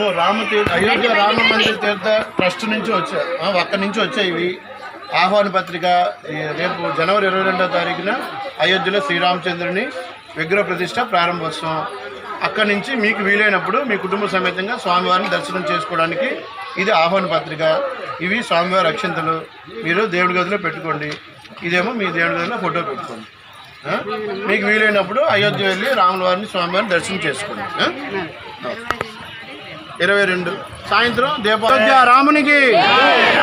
ఇదిగో రామ మందిర్ తీర్థ ట్రస్ట్ నుంచి వచ్చాయి అక్కడి నుంచి వచ్చాయి ఇవి. ఆహ్వాన పత్రిక రేపు జనవరి ఇరవై రెండవ తారీఖున అయోధ్యలో శ్రీరామచంద్రుని విగ్రహ ప్రతిష్ట ప్రారంభోత్సవం. అక్కడి నుంచి మీకు వీలైనప్పుడు మీ కుటుంబ సమేతంగా స్వామివారిని దర్శనం చేసుకోవడానికి ఇది ఆహ్వాన పత్రిక. ఇవి స్వామివారి అక్షంతలు. మీరు దేవుడి గదిలో పెట్టుకోండి. ఇదేమో మీ దేవుడి గదిలో ఫోటో పెట్టుకోండి? మీకు వీలైనప్పుడు అయోధ్య వెళ్ళి రాముల వారిని స్వామివారిని దర్శనం చేసుకోండి? ఇరవై రెండు. సాయంత్రం దీప అయోధ్య రామునికి.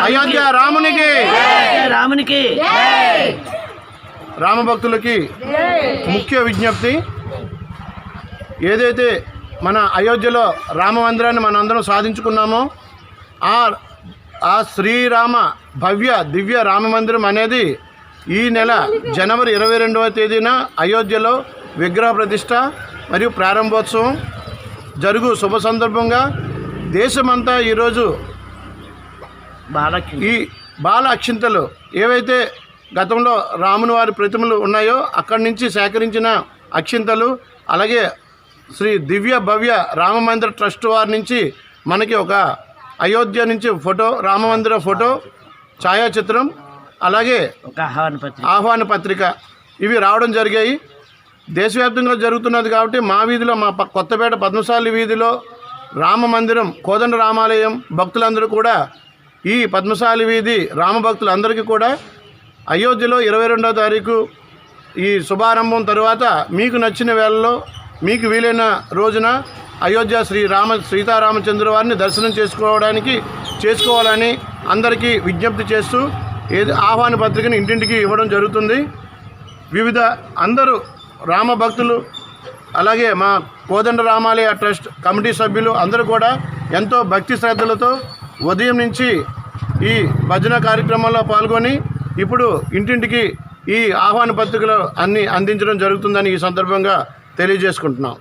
అయోధ్య రామునికి. రామునికి. రామభక్తులకి ముఖ్య విజ్ఞప్తి. ఏదైతే మన అయోధ్యలో రామ మందిరాన్ని మనందరం సాధించుకున్నామో ఆ ఆ శ్రీరామ భవ్య దివ్య రామ మందిరం అనేది ఈ నెల జనవరి ఇరవై రెండవ తేదీన అయోధ్యలో విగ్రహ ప్రతిష్ట మరియు ప్రారంభోత్సవం జరుగు శుభ సందర్భంగా దేశమంతా ఈరోజు ఈ బాల అక్షింతలు ఏవైతే గతంలో రాముని వారి ప్రతిమలు ఉన్నాయో అక్కడి నుంచి సేకరించిన అక్షింతలు అలాగే శ్రీ దివ్య భవ్య రామమందిర ట్రస్ట్ వారి నుంచి మనకి ఒక అయోధ్య నుంచి ఫోటో రామమందిర ఫోటో ఛాయాచిత్రం అలాగే ఆహ్వాన పత్రిక. ఆహ్వాన పత్రిక. ఇవి రావడం జరిగాయి. దేశవ్యాప్తంగా జరుగుతున్నది కాబట్టి మా వీధిలో మా కొత్తపేట పద్మశాలి వీధిలో రామ మందిరం కోదండ రామాలయం భక్తులందరూ కూడా ఈ పద్మశాలి వీధి రామభక్తులందరికీ కూడా అయోధ్యలో ఇరవై రెండవ తారీఖు ఈ శుభారంభం తరువాత మీకు నచ్చిన వేళలో మీకు వీలైన రోజున అయోధ్య శ్రీ రామ సీతారామచంద్ర వారిని దర్శనం చేసుకోవడానికి చేసుకోవాలని అందరికీ విజ్ఞప్తి చేస్తూ ఏది ఆహ్వాన పత్రికను ఇంటింటికి ఇవ్వడం జరుగుతుంది. వివిధ అందరూ రామభక్తులు అలాగే మా కోదండ రామాలయ ట్రస్ట్ కమిటీ సభ్యులు అందరూ కూడా ఎంతో భక్తి శ్రద్ధలతో ఉదయం నుంచి ఈ భజన కార్యక్రమంలో పాల్గొని ఇప్పుడు ఇంటింటికి ఈ ఆహ్వాన పత్రికలు అన్ని అందించడం జరుగుతుందని ఈ సందర్భంగా తెలియజేసుకుంటున్నాం.